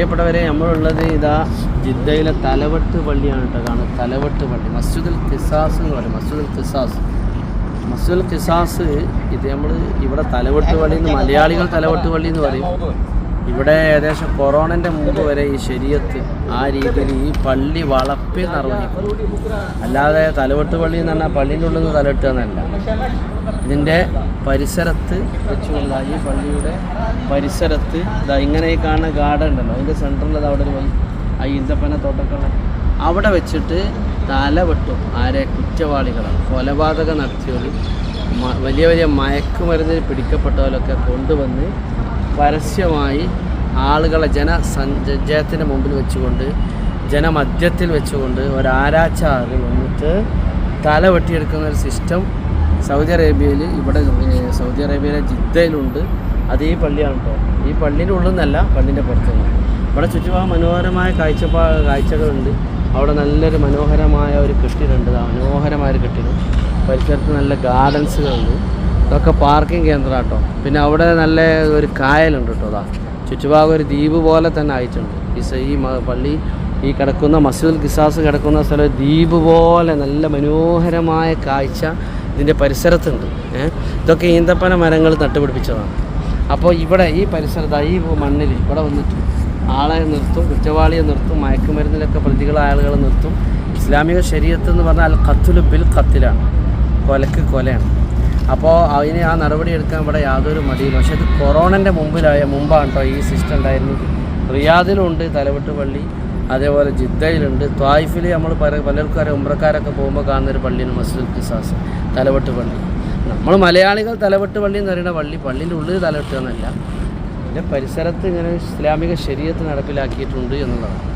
പ്രിയപ്പെട്ടവരെ നമ്മളുള്ളത് ഇതാ ജിദ്ദയിലെ തലവെട്ട് പള്ളിയാണ് കേട്ടോ കാണുന്നത്. തലവെട്ട് പള്ളി. മസ്ജിദുൽ ഖിസാസ് എന്ന് പറയും. മസ്ജിദുൽ ഖിസാസ്. മസ്ജിദുൽ ഖിസാസ് ഇത് നമ്മൾ ഇവിടെ തലവെട്ട് പള്ളി എന്ന് മലയാളികൾ തലവെട്ട് പള്ളി എന്ന് പറയും. ഇവിടെ ഏകദേശം കൊറോണന്റെ മുമ്പ് വരെ ഈ ശരീരത്ത് ആ രീതിയിൽ ഈ പള്ളി വളപ്പിൽ നിർവഹിക്കും അല്ലാതെ തലവെട്ട് പള്ളി എന്ന് പറഞ്ഞാൽ പള്ളിന്റെ ഉള്ളിൽ നിന്ന് തലവെട്ടുക എന്നല്ല. ഇതിന്റെ പരിസരത്ത് വെച്ചുകൊണ്ട് ഈ പള്ളിയുടെ പരിസരത്ത് ഇതാ ഇങ്ങനെ ഈ കാണുന്ന ഗാർഡൻ ഉണ്ടല്ലോ. അതിന്റെ സെന്ററിൽ അവിടെ ഒരു ആ ഈന്തപ്പന തോട്ടക്കുള്ള. അവിടെ വെച്ചിട്ട് തല വെട്ടും. ആരെ? കുറ്റവാളികളാണ്. കൊലപാതകം നടത്തിയവരും വലിയ വലിയ മയക്കുമരുന്നിൽ പിടിക്കപ്പെട്ടവരൊക്കെ കൊണ്ടുവന്ന് പരസ്യമായി ആളുകളെ ജന ജനസഞ്ചയത്തിന് മുമ്പിൽ വെച്ചുകൊണ്ട് ജനമധ്യത്തിൽ വെച്ചുകൊണ്ട് ഒരാരാച്ചാറിൽ വന്നിട്ട് തല വെട്ടിയെടുക്കുന്ന ഒരു സിസ്റ്റം സൗദി അറേബ്യയിൽ ഇവിടെ സൗദി അറേബ്യയിലെ ജിദ്ദയിലുണ്ട്. അത് ഈ പള്ളിയാണ് കേട്ടോ. ഈ പള്ളിന്റെ ഉള്ളിൽ നിന്നല്ല പള്ളിന്റെ പുറത്തു നിന്ന് ഇവിടെ ചുറ്റുപാട് മനോഹരമായ കാഴ്ചപ്പാ കാഴ്ചകളുണ്ട്. അവിടെ നല്ലൊരു മനോഹരമായ ഒരു കെട്ടിടമുണ്ട്. മനോഹരമായ ഒരു കെട്ടിടം. പരിസരത്ത് നല്ല ഗാർഡൻസുകളുണ്ട്. ഇതൊക്കെ പാർക്കിംഗ് കേന്ദ്രം കേട്ടോ പിന്നെ അവിടെ നല്ല ഒരു കായലുണ്ട് കേട്ടോ അതാ ചുറ്റുഭാഗം ഒരു ദ്വീപ് പോലെ തന്നെ ആയിട്ടുണ്ട്. ഈ ഈ പള്ളി ഈ കിടക്കുന്ന മസ്ജിദുൽ ഖിസാസ് കിടക്കുന്ന സ്ഥലം ദ്വീപ് പോലെ നല്ല മനോഹരമായ കാഴ്ച ഇതിന്റെ പരിസരത്തുണ്ട്. ഇതൊക്കെ ഈന്തപ്പന മരങ്ങൾ നട്ടുപിടിപ്പിച്ചതാണ്. അപ്പോൾ ഇവിടെ ഈ പരിസരത്ത് ഈ മണ്ണിൽ ഇവിടെ വന്നിട്ട് ആളെ നിർത്തും കുറ്റവാളിയെ നിർത്തും മയക്കുമരുന്നിലൊക്കെ പ്രതികളായ ആളുകളെ നിർത്തും. ഇസ്ലാമിക ശരീരത്ത് എന്ന് പറഞ്ഞാൽ ഖത്തുൽ ബിൽ ഖത്തിലാണ് കൊലക്ക് കൊലയാണ്. അപ്പോൾ അതിന് ആ നടപടി എടുക്കാൻ ഇവിടെ യാതൊരു മടിയില്ല. പക്ഷേ ഇത് കൊറോണന്റെ മുമ്പിലായ മുമ്പാണ് കേട്ടോ ഈ സിസ്റ്റം ഉണ്ടായിരുന്നത്. റിയാദിലുണ്ട് തലവെട്ട് പള്ളി അതേപോലെ ജിദ്ദയിലുണ്ട്. ത്വായിഫിൽ നമ്മൾ പല പലർക്കും അറിയാം ഉമ്രക്കാരൊക്കെ പോകുമ്പോൾ കാണുന്നൊരു പള്ളിയാണ് മസ്ജിദ് ഖിസാസ് തലവെട്ട് പള്ളി. നമ്മൾ മലയാളികൾ തലവെട്ട് പള്ളി എന്ന് പറയുന്ന പള്ളി പള്ളിന്റെ ഉള്ളിൽ തലവെട്ടുക എന്നല്ല ഇതിന്റെ പരിസരത്ത് ഇങ്ങനെ ഇസ്ലാമിക ശരീരത്ത് നടപ്പിലാക്കിയിട്ടുണ്ട് എന്നുള്ളതാണ്.